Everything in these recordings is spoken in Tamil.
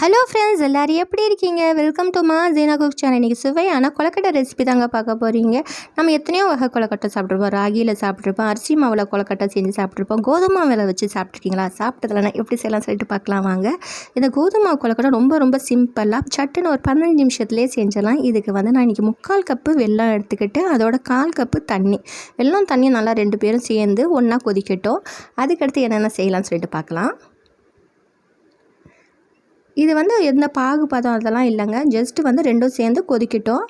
ஹலோ ஃப்ரெண்ட்ஸ் எல்லோரும் எப்படி இருக்கீங்க? வெல்கம் டு மா ஜீனா குக் சேனல் இன்றைக்கி சுவையான கொலக்கட்டை ரெசிபி தாங்க பார்க்க போகிறீங்க நம்ம எத்தனையோ வகை கொலக்கட்டை சாப்பிட்ருப்போம் ராகியில் சாப்பிட்ருப்போம் அரிசி மாவில் கொலக்கட்டை செஞ்சு சாப்பிட்ருப்போம் கோதுமை மாவில் வச்சு சாப்பிட்ருக்கீங்களா சாப்பிட்டதுலனா எப்படி செய்யலாம் சொல்லிட்டு பார்க்கலாம் வாங்க. இந்த கோதுமை மாவு கொலக்கட்டை ரொம்ப ரொம்ப சிம்பிளாக சட்டுன்னு ஒரு பதினஞ்சு நிமிஷத்துலேயே செஞ்சிடலாம். இதுக்கு வந்து நான் இன்றைக்கி முக்கால் கப்பு வெல்லம் எடுத்துக்கிட்டு அதோட கால் கப்பு தண்ணி. வெல்லம் தண்ணி நல்லா ரெண்டு பேரும் சேர்ந்து ஒன்றா கொதிக்கட்டும். அதுக்கடுத்து என்னென்ன செய்யலாம்னு சொல்லிட்டு பார்க்கலாம். இது வந்து எந்த பாகுபதம் அதெல்லாம் இல்லைங்க. ஜஸ்ட்டு வந்து ரெண்டும் சேர்ந்து கொதிக்கிட்டோம்.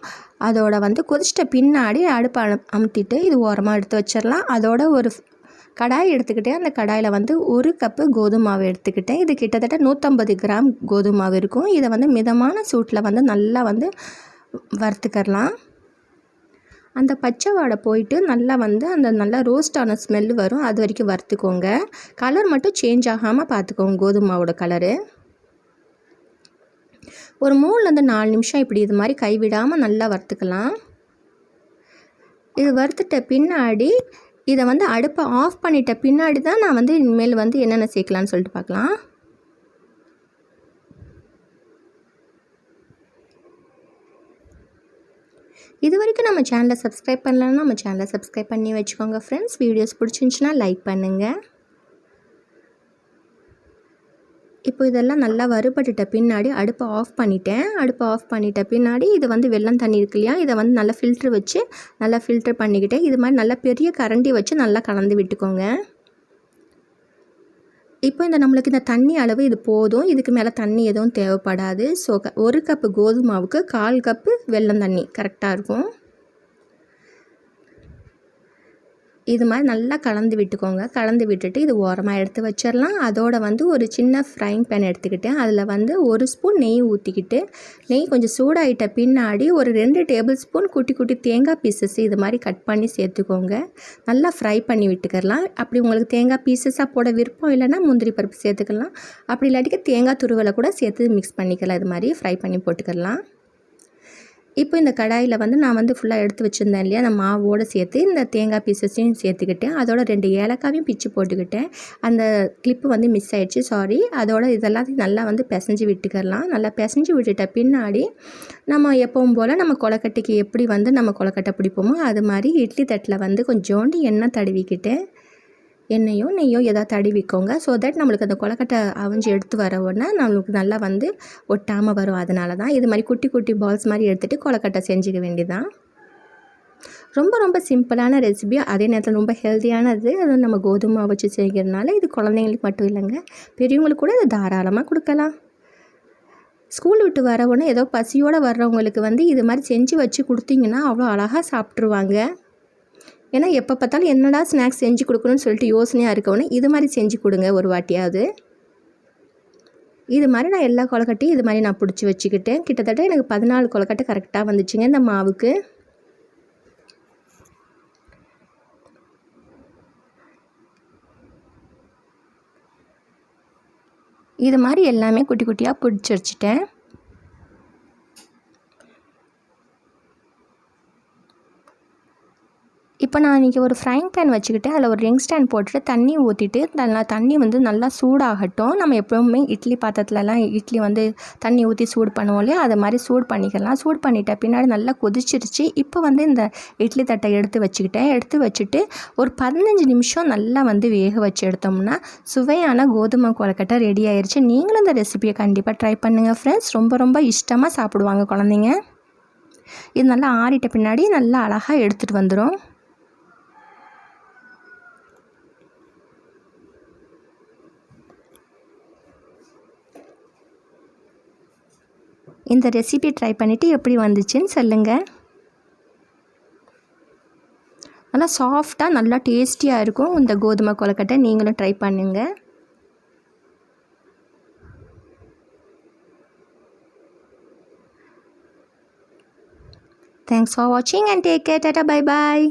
அதோட வந்து கொதிச்சிட்ட பின்னாடி அடுப்பை அமுத்திட்டு இது ஓரமாக எடுத்து வச்சிடலாம். அதோட ஒரு கடாய் எடுத்துக்கிட்டேன். அந்த கடாயில் வந்து ஒரு கப்பு கோதுமை மாவு எடுத்துக்கிட்டேன். இது கிட்டத்தட்ட நூற்றம்பது கிராம் கோதுமை மாவு இருக்கும். இதை வந்து மிதமான சூட்டில் வந்து நல்லா வந்து வறுத்துக்கரலாம். அந்த பச்சை வாடை போயிட்டு நல்லா வந்து அந்த நல்லா ரோஸ்டான ஸ்மெல் வரும். அது வரைக்கும் வறுத்துக்கோங்க. கலர் மட்டும் சேஞ்ச் ஆகாமல் பார்த்துக்கோங்க. கோதுமாவோட கலரு ஒரு மூணுலேருந்து நாலு நிமிஷம் இப்படி இது மாதிரி கைவிடாமல் நல்லா வறுத்துக்கலாம். இது வறுத்துட்ட பின்னாடி இதை வந்து அடுப்பை ஆஃப் பண்ணிட்ட பின்னாடி தான் நான் வந்து இனிமேல் வந்து என்னென்ன சேர்க்கலான்னு சொல்லிட்டு பார்க்கலாம். இது வரைக்கும் நம்ம சேனலை சப்ஸ்கிரைப் பண்ணலன்னா நம்ம சேனலை சப்ஸ்கிரைப் பண்ணி வச்சுக்கோங்க ஃப்ரெண்ட்ஸ் வீடியோஸ் பிடிச்சிருந்துச்சின்னா லைக் பண்ணுங்கள் இப்போ இதெல்லாம் நல்லா வறுபட்டுட்ட பின்னாடி அடுப்பை ஆஃப் பண்ணிட்டேன். அடுப்பை ஆஃப் பண்ணிட்ட பின்னாடி இது வந்து வெள்ளம் தண்ணி இருக்கு இல்லையா? இதை வந்து நல்லா ஃபில்ட்ரு வச்சு நல்லா ஃபில்ட்ரு பண்ணிக்கிட்டேன். இது மாதிரி நல்லா பெரிய கரண்டி வச்சு நல்லா கலந்து விட்டுக்கோங்க. இப்போ இந்த நம்மளுக்கு இந்த தண்ணி அளவு இது போதும். இதுக்கு மேலே தண்ணி எதுவும் தேவைப்படாது. ஸோ ஒரு கப்பு கோதுமாவுக்கு கால் கப்பு வெள்ளம் தண்ணி. கரெக்டாக இருக்கும். இது மாதிரி நல்லா கலந்து விட்டுக்கோங்க. கலந்து விட்டுட்டு இது ஓரமாக எடுத்து வச்சிடலாம். அதோட வந்து ஒரு சின்ன ஃப்ரைங் பேன் எடுத்துக்கிட்டேன். அதில் வந்து ஒரு ஸ்பூன் நெய் ஊற்றிக்கிட்டு நெய் கொஞ்சம் சூடாகிட்ட பின்னாடி ஒரு ரெண்டு டேபிள் ஸ்பூன் குட்டி குட்டி தேங்காய் பீசஸ் இது மாதிரி கட் பண்ணி சேர்த்துக்கோங்க. நல்லா ஃப்ரை பண்ணி விட்டுக்கலாம். அப்படி உங்களுக்கு தேங்காய் பீசஸாக போட விருப்பம் இல்லைன்னா முந்திரி பருப்பு சேர்த்துக்கலாம். அப்படி இல்லாட்டிக்கு தேங்காய் துருவலை கூட சேர்த்து மிக்ஸ் பண்ணிக்கலாம். இது மாதிரி ஃப்ரை பண்ணி போட்டுக்கலாம். இப்போ இந்த கடாயில் வந்து நான் வந்து ஃபுல்லாக எடுத்து வச்சுருந்தேன் இல்லையா? அந்த மாவோடு சேர்த்து இந்த தேங்காய் பீசஸையும் சேர்த்துக்கிட்டேன். அதோட ரெண்டு ஏலக்காவையும் பிச்சு போட்டுக்கிட்டேன். அந்த கிளிப்பு வந்து மிஸ் ஆகிடுச்சு சாரி அதோட இதெல்லாம் நல்லா வந்து பிசைஞ்சு விட்டுக்கலாம். நல்லா பிசைஞ்சு விட்டுட்ட பின்னாடி நம்ம எப்பவும் போல் நம்ம கொலக்கட்டைக்கு எப்படி வந்து நம்ம கொலக்கட்டை பிடிப்போமோ அது மாதிரி இட்லி தட்டில் வந்து கொஞ்சோண்டு எண்ணெய் தடவிக்கிட்டேன். எண்ணெயோ நெய்யோ எதாவது தடவிக்கோங்க ஸோ தட் நம்மளுக்கு அந்த கொலக்கட்டை அவிஞ்சு எடுத்து வர உடனே நம்மளுக்கு நல்லா வந்து ஒட்டாமல் வரும். அதனால தான் இது மாதிரி குட்டி குட்டி பால்ஸ் மாதிரி எடுத்துகிட்டு கொலக்கட்டை செஞ்சுக்க வேண்டியதான் ரொம்ப ரொம்ப சிம்பிளான ரெசிபி அதே நேரத்தில் ரொம்ப ஹெல்த்தியானது அது நம்ம கோதுமை வச்சு செய்கிறதுனால இது குழந்தைங்களுக்கு மட்டும் இல்லைங்க. பெரியவங்களுக்கு கூட இது தாராளமாக கொடுக்கலாம். ஸ்கூல் விட்டு வர உடனே ஏதோ பசியோடு வர்றவங்களுக்கு வந்து இது மாதிரி செஞ்சு வச்சு கொடுத்தீங்கன்னா அவ்வளோ அழகாக சாப்பிட்ருவாங்க ஏன்னா எப்போ பார்த்தாலும் என்னடா ஸ்நாக்ஸ் செஞ்சு கொடுக்கணும்னு சொல்லிட்டு யோசனையாக இருக்கவனே இது மாதிரி செஞ்சு கொடுங்க ஒரு வாட்டியாவது. இது மாதிரி நான் எல்லா கொலக்கட்டையும் இது மாதிரி நான் பிடிச்சி வச்சுக்கிட்டேன். கிட்டத்தட்ட எனக்கு பதினாலு கொலக்கட்டை கரெக்டாக வந்துச்சுங்க இந்த மாவுக்கு. இது மாதிரி எல்லாமே குட்டி குட்டியாக பிடிச்சி வச்சுட்டேன். இப்போ நான் இன்றைக்கி ஒரு ஃப்ரைங் பேன் வச்சுக்கிட்டு அதில் ஒரு ரிங் ஸ்டாண்ட் போட்டுட்டு தண்ணி ஊற்றிட்டு நல்லா தண்ணி வந்து நல்லா சூடாகட்டும். நம்ம எப்போவுமே இட்லி பாத்திரத்துலலாம் இட்லி வந்து தண்ணி ஊற்றி சூடு பண்ணுவோம் இல்லையா? அதை மாதிரி சூடு பண்ணிக்கலாம். சூடு பண்ணிட்ட பின்னாடி நல்லா கொதிச்சிருச்சு. இப்போ வந்து இந்த இட்லி தட்டை எடுத்து வச்சுக்கிட்டேன். எடுத்து வச்சுட்டு ஒரு பதினஞ்சு நிமிஷம் நல்லா வந்து வேக வச்சு எடுத்தோம்னா சுவையான கோதுமை கொலக்கட்டை ரெடி ஆயிடுச்சு நீங்களும் இந்த ரெசிபியை கண்டிப்பாக ட்ரை பண்ணுங்கள் ஃப்ரெண்ட்ஸ் ரொம்ப ரொம்ப இஷ்டமாக சாப்பிடுவாங்க குழந்தைங்க. இது நல்லா ஆறிட்ட பின்னாடி நல்லா அழகாக எடுத்துகிட்டு வந்துடும் இந்த ரெசிபி ட்ரை பண்ணிவிட்டு எப்படி வந்துச்சுன்னு சொல்லுங்கள் நல்லா சாஃப்டாக நல்லா டேஸ்டியாக இருக்கும். இந்த கோதுமை கொலக்கட்டை நீங்களும் ட்ரை பண்ணுங்கள் தேங்க்ஸ் ஃபார் வாட்சிங் and take care tata bye bye